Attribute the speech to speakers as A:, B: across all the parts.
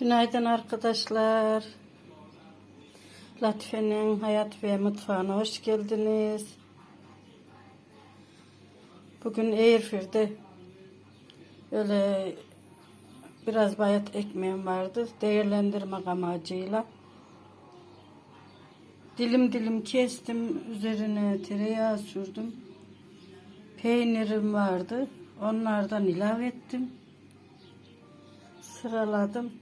A: Günaydın arkadaşlar. Latife'nin hayat ve mutfağına hoş geldiniz. Bugün Airfir'de öyle biraz bayat ekmeğim vardı. Değerlendirmek amacıyla. Dilim dilim kestim. Üzerine tereyağı sürdüm. Peynirim vardı. Onlardan ilave ettim. Sıraladım.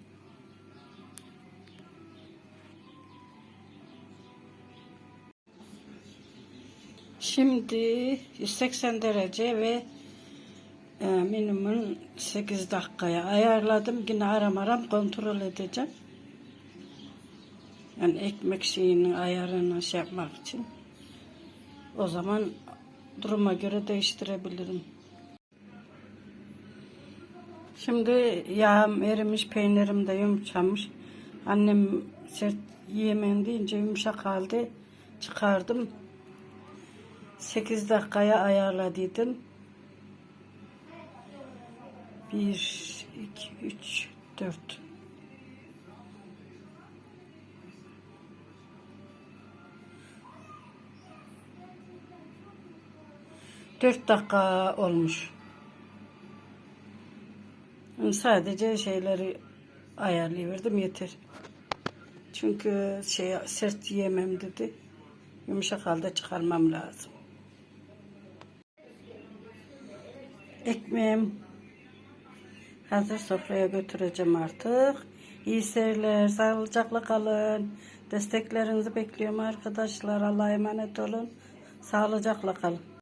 A: Şimdi 180 derece ve e, minimum 8 dakikaya ayarladım. Yine aram aram kontrol edeceğim. Yani ekmek şeyinin ayarını şey yapmak için. O zaman duruma göre değiştirebilirim. Şimdi yağım erimiş, peynirim de yumuşamış. Annem sert yiyemem deyince yumuşak halde çıkardım. 8 dakikaya ayarladıydım. 1, 2, 3, 4. Dört dakika olmuş. Sadece şeyleri ayarlayıverdim yeter. Çünkü şey sert yiyemem dedi. Yumuşak halde çıkarmam lazım. Ekmeğim hazır sofraya götüreceğim artık. İyi seyirler, sağlıcakla kalın. Desteklerinizi bekliyorum arkadaşlar. Allah'a emanet olun. Sağlıcakla kalın.